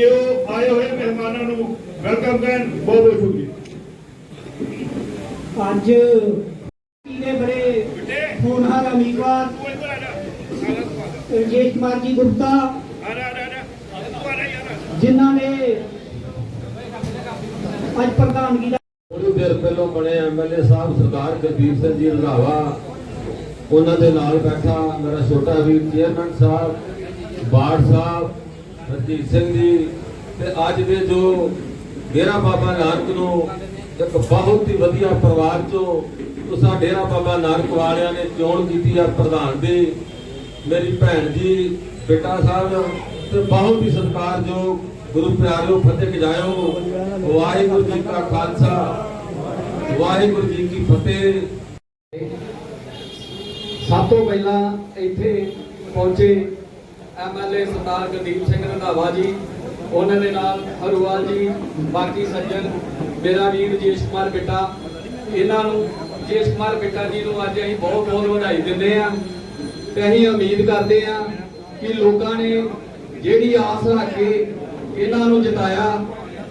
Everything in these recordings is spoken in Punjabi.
ਕਿ ਉਹ ਆਏ ਹੋਏ ਮਹਿਮਾਨਾਂ ਨੂੰ ਵੈਲਕਮ ਕਰਨ ਬਹੁਤ ਬਹੁਤ ਸ਼ੁਕਰੀਆ। ਅੱਜ ਨੇ ਬੜੇ ਹੋਣਹਾਰ ਉਮੀਦਵਾਰ ਰਜੇਸ਼ ਕੁਮਾਰ ਜੀ ਗੁਪਤਾ ਜਿਨ੍ਹਾਂ ਨੇ ਅੱਜ ਪ੍ਰਧਾਨਗੀ ਦਾ ਥੋੜੀ ਦੇਰ ਪਹਿਲਾਂ ਬਣੇ ਐਮਐਲਏ ਸਾਹਿਬ ਸਰਦਾਰ ਜਗਦੀਪ ਸਿੰਘ ਜੀ ਰੰਧਾਵਾ ਉਹਨਾਂ ਦੇ ਨਾਲ ਬੈਠਾ ਮੇਰਾ ਛੋਟਾ ਵੀਰ ਚੇਅਰਮੈਨ ਸਾਹਿਬ ਬਾੜ ਸਾਹਿਬ ਰਜੀਤ ਸਿੰਘ ਜੀ, ਤੇ ਅੱਜ ਦੇ ਜੋ ਡੇਰਾ ਬਾਬਾ ਨਾਨਕ ਨੂੰ ਇੱਕ ਬਹੁਤ ਹੀ ਵਧੀਆ ਪਰਿਵਾਰ ਚੋਂ ਤੁਸਾਂ ਡੇਰਾ ਬਾਬਾ ਨਾਨਕ ਵਾਲਿਆਂ ਨੇ ਚੋਣ ਕੀਤੀ ਆ ਪ੍ਰਧਾਨ ਦੀ, ਮੇਰੀ ਭੈਣ ਜੀ, ਬੇਟਾ ਸਾਹਿਬ, ਤੇ ਬਹੁਤ ਹੀ ਸਤਿਕਾਰਯੋਗ ਗੁਰੂ ਪਿਆਰਿਓ ਫਤਿਹ ਗਜਾਇਓ, ਵਾਹਿਗੁਰੂ ਜੀ ਕਾ ਖਾਲਸਾ, ਵਾਹਿਗੁਰੂ ਜੀ ਕੀ ਫਤਿਹ। ਸਭ ਤੋਂ ਪਹਿਲਾਂ ਇੱਥੇ ਪਹੁੰਚੇ ਐਮਐਲਏ ਸਰਦਾਰ ਗੁਰਦੀਪ ਸਿੰਘ ਰੰਧਾਵਾ ਜੀ, ਉਹਨਾਂ ਦੇ ਨਾਲ ਹਰੂਵਾਲ ਜੀ, ਬਾਕੀ ਸੱਜਣ, ਮੇਰਾ ਵੀਰ ਜੇਸ਼ ਕੁਮਾਰ ਬਿੱਟਾ ਇਹਨਾਂ ਨੂੰ, ਜੇਸ਼ ਕੁਮਾਰ ਬਿੱਟਾ ਜੀ ਨੂੰ ਅੱਜ ਅਸੀਂ ਬਹੁਤ ਬਹੁਤ ਵਧਾਈ ਦਿੰਦੇ ਹਾਂ ਤੇ ਅਸੀਂ ਉਮੀਦ ਕਰਦੇ ਹਾਂ ਕਿ ਲੋਕਾਂ ਨੇ ਜਿਹੜੀ ਆਸ ਰੱਖ ਕੇ ਇਹਨਾਂ ਨੂੰ ਜਿਤਾਇਆ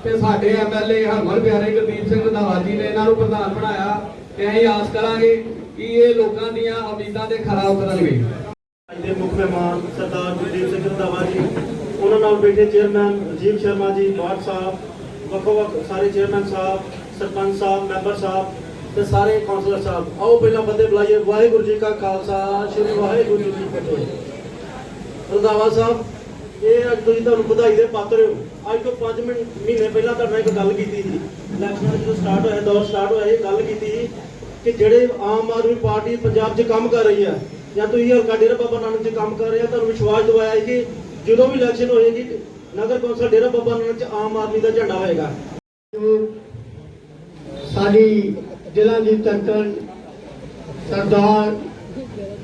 ਤੇ ਸਾਡੇ ਐਮਐਲਏ ਹਰਮਨ ਪਿਆਰੇ ਗੁਰਦੀਪ ਸਿੰਘ ਰੰਧਾਵਾ ਜੀ ਨੇ ਇਹਨਾਂ ਨੂੰ ਪ੍ਰਧਾਨ ਬਣਾਇਆ ਤੇ ਅਸੀਂ ਆਸ ਕਰਾਂਗੇ ਕਿ ਇਹ ਲੋਕਾਂ ਦੀਆਂ ਉਮੀਦਾਂ ਤੇ ਖਰਾ ਉਤਰਨਗੇ। ਅੱਜ ਦੇ ਮੁੱਖ ਮਹਿਮਾਨ ਸਰਦਾਰ ਗੁਰਦੀਪ ਸਿੰਘ ਰੰਧਾਵਾ ਜੀ, ਉਹਨਾਂ ਨਾਲ ਬੈਠੇ ਚੇਅਰਮੈਨ ਰਾਜੀਵ ਸ਼ਰਮਾ ਜੀ ਬਾਟ ਸਾਹਿਬ, ਵੱਖੋ ਵੱਖ ਸਾਰੇ ਚੇਅਰਮੈਨ ਸਾਹਿਬ, ਸਰਪੰਚ ਸਾਹਿਬ, ਮੈਂਬਰ ਸਾਹਿਬ ਤੇ ਸਾਰੇ ਕੌਂਸਲਰ ਸਾਹਿਬ। ਆਓ ਪਹਿਲਾਂ ਬੰਦੇ ਬੁਲਾਈਏ। ਵਾਹਿਗੁਰੂ ਜੀ ਕਾ ਖਾਲਸਾ, ਸ੍ਰੀ ਵਾਹਿਗੁਰੂ ਜੀ ਕੀ ਫਤਿਹ। ਰੰਧਾਵਾ ਸਾਹਿਬ, ਇਹ ਅੱਜ ਤੁਸੀਂ ਤੁਹਾਨੂੰ ਵਧਾਈ ਦੇ ਪਾਤਰ ਹੋ। ਅੱਜ ਤੋਂ 5 ਮਹੀਨੇ ਪਹਿਲਾਂ ਤੁਹਾਡੇ ਨਾਲ ਇੱਕ ਗੱਲ ਕੀਤੀ ਸੀ। ਇਲੈਕਸ਼ਨ ਜਦੋਂ ਸਟਾਰਟ ਹੋਇਆ, ਦੌਰ ਸਟਾਰਟ ਹੋਇਆ, ਇਹ ਗੱਲ ਕੀਤੀ ਸੀ ਕਿ ਜਿਹੜੇ ਆਮ ਆਦਮੀ ਪਾਰਟੀ ਪੰਜਾਬ 'ਚ ਕੰਮ ਕਰ ਰਹੀ ਹੈ ਜਾਂ ਤੁਸੀਂ ਹਲਕਾ ਡੇਰਾ ਬਾਬਾ ਨਾਨਕ 'ਚ ਕੰਮ ਕਰ ਰਹੇ ਆ, ਤੁਹਾਨੂੰ ਵਿਸ਼ਵਾਸ ਦਿਵਾਇਆ ਹੈ ਕਿ ਜਦੋਂ ਵੀ ਇਲੈਕਸ਼ਨ ਹੋਏਗੀ, ਨਗਰ ਕੌਂਸਲ ਡੇਰਾ ਬਾਬਾ ਨਾਨਕ 'ਚ ਆਮ ਆਦਮੀ ਦਾ ਝੰਡਾ ਹੋਏਗਾ। ਸਾਡੀ ਜ਼ਿਲ੍ਹਾ ਦੀ ਤੰਤਰ ਸਰਦਾਰ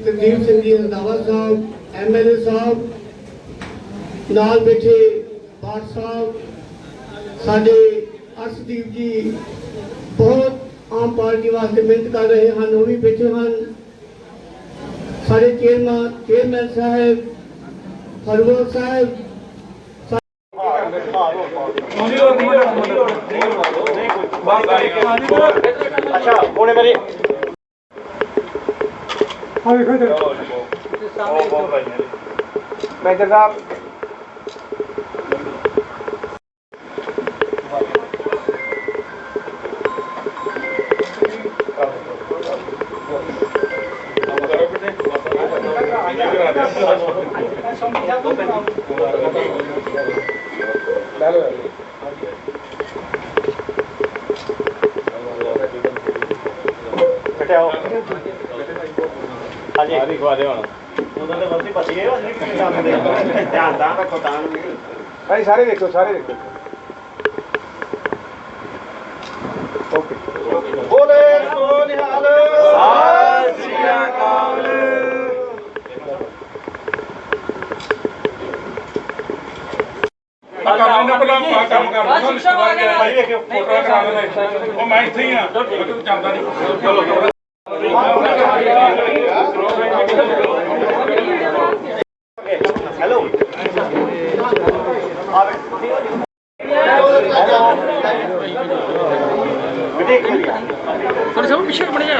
ਕੁਲਦੀਪ ਸਿੰਘ ਜੀ ਰੰਧਾਵਾ ਸਾਹਿਬ ਐਮਐਲਏ ਸਾਹਿਬ, ਨਾਲ ਬੈਠੇ ਬਾਟ ਸਾਹਿਬ, ਸਾਡੇ ਅਰਸ਼ਦੀਪ ਜੀ ਬਹੁਤ ਆਮ ਪਾਰਟੀ ਵਾਸਤੇ ਮਿਹਨਤ ਕਰ ਰਹੇ ਹਨ, ਉਹ ਵੀ ਬੈਠੇ ਹਨ। ਸਾਡੇ ਚੇਅਰਮੈਨ ਚੇਅਰਮੈਨ ਸਾਹਿਬ ਹਰਵਰ ਸਾਹਿਬ ਅੱਛਾ ਹੁਣੇ ਮੇਰੇ ਮੈਦਰ ਸਾਹਿਬ ਕਟਿਆਓ ਹਾਂਜੀ ਆ ਦਿਖਵਾ ਦੇ ਹੁਣ ਉਹਨਾਂ ਦੇ ਬੰਦੇ ਪੱਜ ਗਏ ਉਹ ਨਹੀਂ ਕੰਮ ਦੇ ਧਿਆਨ ਤਾਂ ਰੱਖੋ ਤਾਂ ਭਾਈ, ਸਾਰੇ ਦੇਖੋ ਸਾਰੇ ਦੇਖੋ ਓਕੇ ਬੋਲੇ ਸੋ ਨਿਹਾਲ ਸਤਿ ਸ੍ਰੀ ਅਕਾਲ ਆ ਕਰ ਲੈਣਾ ਪਹਿਲਾਂ ਆਪਾਂ ਕੰਮ ਕਰ ਲੈਣਾ ਰਿਸ਼ਤੇਦਾਰ ਗਿਆ ਭਾਈ ਵੇਖਿਓ ਫੋਟੋ ਕਰਾ ਲੈਣਾ ਉਹ ਮੈਂ ਇੱਥੇ ਹੀ ਆ ਤੂੰ ਜਾਂਦਾ ਨਹੀਂ। ਚਲੋ ਹੈਲੋ ਥੋੜੇ ਸਭ ਪਿੱਛੇ ਬਣ ਜਾ।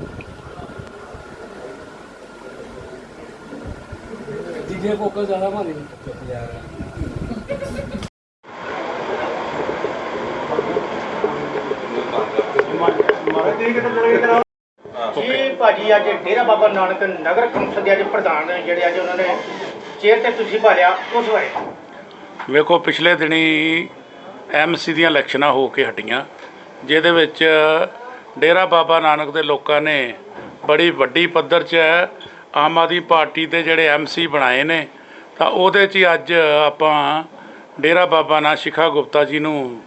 ਜੇ ਫੋਕਸ ਜ਼ਿਆਦਾ ਮਾਰੀ ਜੀ ਭਾਜੀ ਅੱਜ ਡੇਰਾ ਬਾਬਾ ਨਾਨਕ ਨਗਰ ਕੌਂਸਲ ਦੇ ਅੱਜ ਪ੍ਰਧਾਨ ਜਿਹੜੇ ਅੱਜ ਉਹਨਾਂ ਨੇ ਚੇਅਰ ਤੇ ਤੁਸੀਂ ਭਾਲਿਆ ਉਸ ਬਾਰੇ। ਵੇਖੋ ਪਿਛਲੇ ਦਿਨੀ ਐਮਸੀ ਦੀਆਂ ਇਲੈਕਸ਼ਨਾਂ ਹੋ ਕੇ ਹਟੀਆਂ ਜਿਹਦੇ ਵਿੱਚ ਡੇਰਾ ਬਾਬਾ ਨਾਨਕ ਦੇ ਲੋਕਾਂ ਨੇ ਬੜੀ ਵੱਡੀ ਪੱਧਰ 'ਚ ਆਮ ਆਦਮੀ ਪਾਰਟੀ ਦੇ ਜਿਹੜੇ ਐਮਸੀ ਬਣਾਏ ਨੇ, ਤਾਂ ਉਹਦੇ 'ਚ ਹੀ ਅੱਜ ਆਪਾਂ ਡੇਰਾ ਬਾਬਾ ਨਾਨਕ ਸ਼ਿਖਾ ਗੁਪਤਾ ਜੀ ਨੂੰ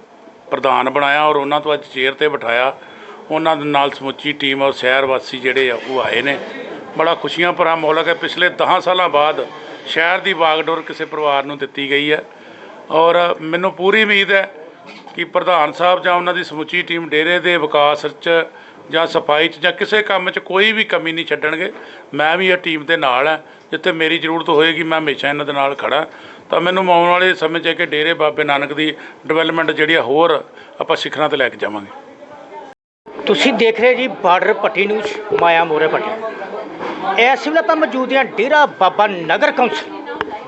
ਪ੍ਰਧਾਨ ਬਣਾਇਆ ਔਰ ਉਹਨਾਂ ਤੋਂ ਅੱਜ ਚੇਅਰ ਤੇ ਬਿਠਾਇਆ। ਉਹਨਾਂ ਦੇ ਨਾਲ ਸਮੁੱਚੀ ਟੀਮ ਔਰ ਸ਼ਹਿਰ ਵਾਸੀ ਜਿਹੜੇ ਆ, ਉਹ ਆਏ ਨੇ। ਬੜਾ ਖੁਸ਼ੀਆਂ ਭਰਾ ਮਾਹੌਲ ਹੈ ਪਿਛਲੇ 10 ਸਾਲਾਂ ਬਾਅਦ ਸ਼ਹਿਰ ਦੀ ਬਾਗਡੋਰ ਕਿਸੇ ਪਰਿਵਾਰ ਨੂੰ ਦਿੱਤੀ ਗਈ ਹੈ। ਔਰ ਮੈਨੂੰ ਪੂਰੀ ਉਮੀਦ ਹੈ ਕਿ ਪ੍ਰਧਾਨ ਸਾਹਿਬ ਜਾਂ ਉਹਨਾਂ ਦੀ ਸਮੁੱਚੀ ਟੀਮ ਡੇਰੇ ਦੇ ਵਿਕਾਸ 'ਚ ਜਾਂ ਸਫ਼ਾਈ 'ਚ ਜਾਂ ਕਿਸੇ ਕੰਮ 'ਚ ਕੋਈ ਵੀ ਕਮੀ ਨਹੀਂ ਛੱਡਣਗੇ। ਮੈਂ ਵੀ ਇਹ ਟੀਮ ਦੇ ਨਾਲ ਹਾਂ। ਜਿੱਥੇ ਮੇਰੀ ਜ਼ਰੂਰਤ ਹੋਏਗੀ, ਮੈਂ ਹਮੇਸ਼ਾ ਇਹਨਾਂ ਦੇ ਨਾਲ ਖੜਾ। ਤਾਂ ਮੈਨੂੰ ਆਉਣ ਵਾਲੇ ਸਮੇਂ 'ਚ ਹੈ ਕਿ ਡੇਰੇ ਬਾਬੇ ਨਾਨਕ ਦੀ ਡਿਵੈਲਪਮੈਂਟ ਜਿਹੜੀ ਆ ਹੋਰ ਆਪਾਂ ਸਿਖਰਾਂ ਤੇ ਲੈ ਕੇ ਜਾਵਾਂਗੇ। ਤੁਸੀਂ ਦੇਖ ਰਹੇ ਜੀ ਬਾਰਡਰ ਪੱਟੀ ਨਿਊਜ਼, ਮਾਇਆ ਮੋਰੇ ਪੱਟੀ। ਇਸ ਵੇਲੇ ਤਾਂ ਮੌਜੂਦ ਹਾਂ ਡੇਰਾ ਬਾਬਾ ਨਗਰ ਕੌਂਸਲ,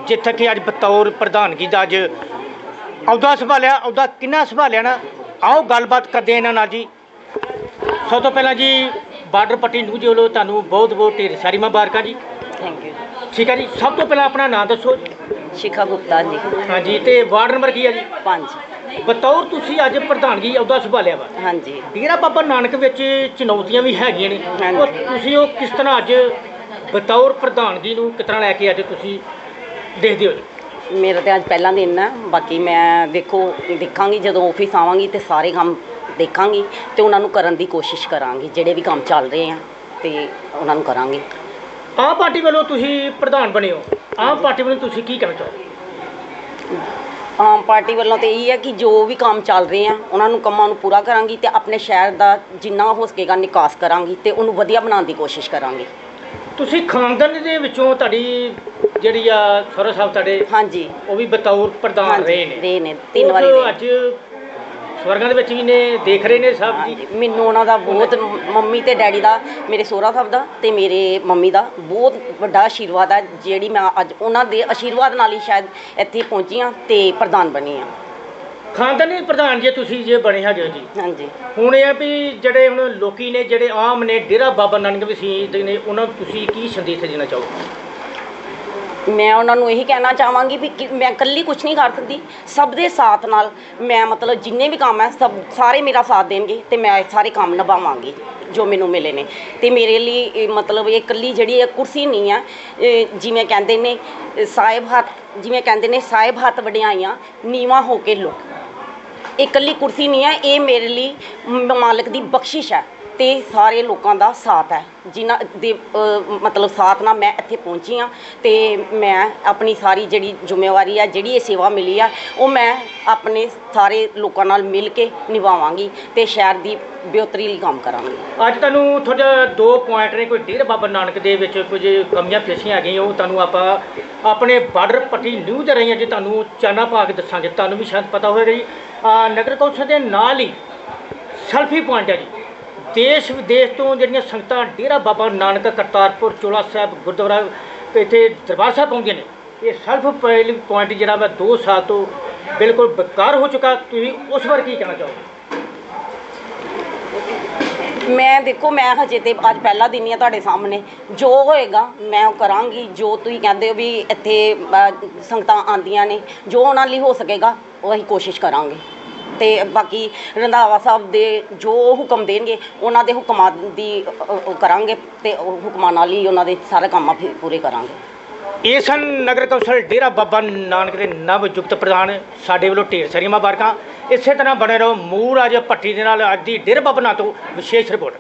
ਜਿੱਥੇ ਕਿ ਅੱਜ ਬਤੌਰ ਪ੍ਰਧਾਨਗੀ ਦਾ ਅੱਜ ਅਹੁਦਾ ਸੰਭਾਲਿਆ, ਅਹੁਦਾ ਕਿੰਨਾ ਸੰਭਾਲਿਆ ਨਾ। ਆਓ ਗੱਲਬਾਤ ਕਰਦੇ ਇਹਨਾਂ ਨਾਲ ਜੀ। ਸਭ ਤੋਂ ਪਹਿਲਾਂ ਜੀ ਬਾਰਡਰ ਪੱਟੀ ਨਿਊਜ਼ ਵੱਲੋਂ ਤੁਹਾਨੂੰ ਬਹੁਤ ਬਹੁਤ ਢੇਰ ਸਾਰੀ ਮੁਬਾਰਕਾਂ ਜੀ। ਥੈਂਕ ਯੂ ਠੀਕ ਹੈ ਜੀ ਸਭ ਤੋਂ ਪਹਿਲਾਂ ਆਪਣਾ ਨਾਮ ਦੱਸੋ ਸ਼ਿਖਾ ਗੁਪਤਾ ਜੀ। ਹਾਂਜੀ ਤੇ ਵਾਰਡ ਨੰਬਰ ਕੀ ਹੈ ਜੀ? ਪੰਜ। ਬਤੌਰ ਤੁਸੀਂ ਅੱਜ ਪ੍ਰਧਾਨਗੀ ਅਹੁਦਾ ਸੰਭਾਲਿਆ ਵਾ। ਹਾਂਜੀ। ਡੇਰਾ ਬਾਬਾ ਨਾਨਕ ਵਿੱਚ ਚੁਣੌਤੀਆਂ ਵੀ ਹੈਗੀਆਂ ਨੇ। ਉਹ ਤੁਸੀਂ ਉਹ ਕਿਸ ਤਰ੍ਹਾਂ ਅੱਜ ਬਤੌਰ ਪ੍ਰਧਾਨਗੀ ਨੂੰ ਕਿਸ ਤਰ੍ਹਾਂ ਲੈ ਕੇ ਅੱਜ ਤੁਸੀਂ ਦੇਖਦੇ ਹੋ ਜੀ? ਮੇਰਾ ਤੇ ਅੱਜ ਪਹਿਲਾ ਦਿਨ ਹੈ ਬਾਕੀ ਮੈਂ ਦੇਖੋ ਦੇਖਾਂਗੀ ਜਦੋਂ ਆਫਿਸ ਆਵਾਂਗੀ ਤੇ ਸਾਰੇ ਕੰਮ ਦੇਖਾਂਗੀ ਤੇ ਉਹਨਾਂ ਨੂੰ ਕਰਨ ਦੀ ਕੋਸ਼ਿਸ਼ ਕਰਾਂਗੀ ਜਿਹੜੇ ਵੀ ਕੰਮ ਚੱਲ ਰਹੇ ਆ ਤੇ ਉਹਨਾਂ ਨੂੰ ਕਰਾਂਗੇ। ਆਮ ਪਾਰਟੀ ਵੱਲੋਂ ਤੁਸੀਂ ਪ੍ਰਧਾਨ ਬਣੇ ਹੋ। ਆਮ ਪਾਰਟੀ ਵੱਲੋਂ ਤੁਸੀਂ ਕੀ ਕਹਿਣਾ ਚਾਹੋਗੇ? ਆਮ ਪਾਰਟੀ ਵੱਲੋਂ ਤੇ ਇਹੀ ਹੈ ਕਿ ਜੋ ਵੀ ਕੰਮ ਚੱਲ ਰਹੇ ਆ ਉਹਨਾਂ ਨੂੰ ਕੰਮਾਂ ਨੂੰ ਪੂਰਾ ਕਰਾਂਗੀ ਤੇ ਆਪਣੇ ਸ਼ਹਿਰ ਦਾ ਜਿੰਨਾ ਹੋ ਸਕੇਗਾ ਨਿਕਾਸ ਕਰਾਂਗੀ ਤੇ ਉਹਨੂੰ ਵਧੀਆ ਬਣਾਉਣ ਦੀ ਕੋਸ਼ਿਸ਼ ਕਰਾਂਗੀ। ਤੁਸੀਂ ਖਾਨਦਾਨ ਦੇ ਵਿੱਚੋਂ ਤੁਹਾਡੀ ਜਿਹੜੀ ਆ ਸਹੁਰਾ ਸਾਹਿਬ ਤੁਹਾਡੇ ਹਾਂਜੀ। ਉਹ ਵੀ ਬਤੌਰ ਪ੍ਰਧਾਨ ਰਹੇ ਨੇ। ਰਹੇ ਨੇ, ਤਿੰਨ ਉਹ ਵਾਰੀ ਰਹੇ। ਅੱਜ ਸਵਰਗਾਂ ਦੇ ਵਿੱਚ ਵੀ ਨੇ ਦੇਖ ਰਹੇ ਨੇ ਸਭ ਜੀ? ਹਾਂਜੀ, ਮੈਨੂੰ ਉਹਨਾਂ ਦਾ ਬਹੁਤ ਮੰਮੀ ਤੇ ਡੈਡੀ ਦਾ ਮੇਰੇ ਸਹੁਰਾ ਸਾਹਿਬ ਦਾ ਤੇ ਮੇਰੇ ਮੰਮੀ ਦਾ ਬਹੁਤ ਵੱਡਾ ਆਸ਼ੀਰਵਾਦ ਹੈ ਜਿਹੜੀ ਮੈਂ ਅੱਜ ਉਹਨਾਂ ਦੇ ਆਸ਼ੀਰਵਾਦ ਨਾਲ ਹੀ ਸ਼ਾਇਦ ਇੱਥੇ ਪਹੁੰਚੀ ਹਾਂ ਤੇ ਪ੍ਰਧਾਨ ਬਣੀ ਹਾਂ। ਖਾਨਦਾਨੀ ਪ੍ਰਧਾਨ ਜੇ ਤੁਸੀਂ ਜੇ ਬਣੇ ਹੈਗੇ ਹੋ ਜੀ। ਹਾਂਜੀ। ਹੁਣ ਇਹ ਆ ਵੀ ਜਿਹੜੇ ਹੁਣ ਲੋਕੀ ਨੇ ਜਿਹੜੇ ਆਮ ਨੇ ਡੇਰਾ ਬਾਬਾ ਨਾਨਕ ਵਸੀਦ ਨੇ ਉਹਨਾਂ ਨੂੰ ਤੁਸੀਂ ਕੀ ਸੰਦੇਸ਼ ਦੇਣਾ ਚਾਹੋਗੇ? ਮੈਂ ਉਹਨਾਂ ਨੂੰ ਇਹੀ ਕਹਿਣਾ ਚਾਹਾਂਗੀ ਵੀ ਕਿ ਮੈਂ ਇਕੱਲੀ ਕੁਝ ਨਹੀਂ ਕਰ ਸਕਦੀ। ਸਭ ਦੇ ਸਾਥ ਨਾਲ ਮੈਂ ਮਤਲਬ ਜਿੰਨੇ ਵੀ ਕੰਮ ਹੈ ਸਭ ਸਾਰੇ ਮੇਰਾ ਸਾਥ ਦੇਣਗੇ ਤੇ ਮੈਂ ਸਾਰੇ ਕੰਮ ਨਿਭਾਵਾਂਗੀ ਜੋ ਮੈਨੂੰ ਮਿਲੇ ਨੇ। ਤੇ ਮੇਰੇ ਲਈ ਇਹ ਮਤਲਬ ਇਹ ਇਕੱਲੀ ਜਿਹੜੀ ਇਹ ਕੁਰਸੀ ਨਹੀਂ ਆ, ਇਹ ਜਿਵੇਂ ਕਹਿੰਦੇ ਨੇ ਸਾਹਿਬ ਹੱਥ, ਜਿਵੇਂ ਕਹਿੰਦੇ ਨੇ ਸਾਹਿਬ ਹੱਥ ਵਡਿਆਈਆਂ, ਨੀਵਾ ਹੋ ਕੇ ਲੁੱਟ ਇਹ ਇਕੱਲੀ ਕੁਰਸੀ ਨਹੀਂ ਹੈ ਇਹ ਮੇਰੇ ਲਈ ਮਾਲਕ ਦੀ ਬਖਸ਼ਿਸ਼ ਹੈ ਤੇ ਸਾਰੇ ਲੋਕਾਂ ਦਾ ਸਾਥ ਹੈ। ਜਿਨ੍ਹਾਂ ਦੇ ਮਤਲਬ ਸਾਥ ਨਾਲ ਮੈਂ ਇੱਥੇ ਪਹੁੰਚੀ ਹਾਂ ਤੇ ਮੈਂ ਆਪਣੀ ਸਾਰੀ ਜਿਹੜੀ ਜ਼ਿੰਮੇਵਾਰੀ ਆ ਜਿਹੜੀ ਇਹ ਸੇਵਾ ਮਿਲੀ ਆ, ਉਹ ਮੈਂ ਆਪਣੇ ਸਾਰੇ ਲੋਕਾਂ ਨਾਲ ਮਿਲ ਕੇ ਨਿਭਾਵਾਂਗੀ ਤੇ ਸ਼ਹਿਰ ਦੀ ਬਿਹਤਰੀ ਲਈ ਕੰਮ ਕਰਾਂਗੀ। ਅੱਜ ਤੁਹਾਨੂੰ ਤੁਹਾਡਾ ਦੋ ਪੁਆਇੰਟ ਨੇ, ਕੋਈ ਡੇਰਾ ਬਾਬਾ ਨਾਨਕ ਦੇ ਵਿੱਚ ਕੁਝ ਕਮੀਆਂ ਪੇਸ਼ੀਆਂ ਹੈਗੀਆਂ ਉਹ ਤੁਹਾਨੂੰ ਆਪਾਂ ਆਪਣੇ ਬਾਰਡਰ ਪੱਟੀ ਨਿਊਜ਼ ਦੇ ਰਹੀਆਂ ਜੇ ਤੁਹਾਨੂੰ ਚਾਨਾ ਪਾ ਕੇ ਦੱਸਾਂਗੇ। ਤੁਹਾਨੂੰ ਵੀ ਸ਼ਾਇਦ ਪਤਾ ਹੋਵੇਗਾ ਜੀ। ਨਗਰ ਕੌਂਸਲ ਦੇ ਨਾਲ ਹੀ ਸੈਲਫੀ ਪੁਆਇੰਟ ਹੈ ਜੀ। ਦੇਸ਼ ਵਿਦੇਸ਼ ਤੋਂ ਜਿਹੜੀਆਂ ਸੰਗਤਾਂ ਡੇਰਾ ਬਾਬਾ ਨਾਨਕ ਕਰਤਾਰਪੁਰ ਚੋਲਾ ਸਾਹਿਬ ਗੁਰਦੁਆਰਾ ਇੱਥੇ ਦਰਬਾਰ ਸਾਹਿਬ ਆਉਂਦੀਆਂ ਨੇ, ਇਹ ਸੈਲਫ ਪੁਆਇੰਟ ਜਿਹੜਾ ਵਾ 2 ਸਾਲ ਤੋਂ ਬਿਲਕੁਲ ਬੇਕਾਰ ਹੋ ਚੁੱਕਾ। ਤੁਸੀਂ ਉਸ ਬਾਰੇ ਕੀ ਕਹਿਣਾ ਚਾਹੋਗੇ? ਮੈਂ ਦੇਖੋ, ਮੈਂ ਹਜੇ ਤੇ ਅੱਜ ਪਹਿਲਾ ਦਿਨ ਹੀ ਆ ਤੁਹਾਡੇ ਸਾਹਮਣੇ। ਜੋ ਹੋਏਗਾ ਮੈਂ ਉਹ ਕਰਾਂਗੀ। ਜੋ ਤੁਸੀਂ ਕਹਿੰਦੇ ਹੋ ਵੀ ਇੱਥੇ ਸੰਗਤਾਂ ਆਂਦੀਆਂ ਨੇ, ਜੋ ਉਹਨਾਂ ਲਈ ਹੋ ਸਕੇਗਾ, ਉਹ ਅਸੀਂ ਕੋਸ਼ਿਸ਼ ਕਰਾਂਗੇ। ਤੇ ਬਾਕੀ ਰੰਧਾਵਾ ਸਾਹਿਬ ਦੇ ਜੋ ਹੁਕਮ ਦੇਣਗੇ ਉਹਨਾਂ ਦੇ ਹੁਕਮਾਂ ਦੀ ਅ, ਅ, ਕਰਾਂਗੇ ਤੇ ਉਹ ਹੁਕਮਾਂ ਨਾਲ ਹੀ ਉਹਨਾਂ ਦੇ ਸਾਰੇ ਕੰਮ ਫਿਰ ਪੂਰੇ ਕਰਾਂਗੇ। ਇਹ ਸਨ ਨਗਰ ਕੌਂਸਲ ਡੇਰਾ ਬਾਬਾ ਨਾਨਕ ਦੇ ਨਵਯੁਕਤ ਪ੍ਰਧਾਨ ਸਾਡੇ ਵੱਲੋਂ ਢੇਰ ਸਾਰੀਆਂ ਮੁਬਾਰਕਾਂ। ਇਸੇ ਤਰ੍ਹਾਂ ਬਣੇ ਰਹੋ ਮੂਰ ਅੱਜ ਭੱਟੀ ਦੇ ਨਾਲ ਅੱਜ ਦੀ ਡੇਰਾ ਬਾਬਾ ਨਾਨਕ ਤੋਂ ਵਿਸ਼ੇਸ਼ ਰਿਪੋਰਟ।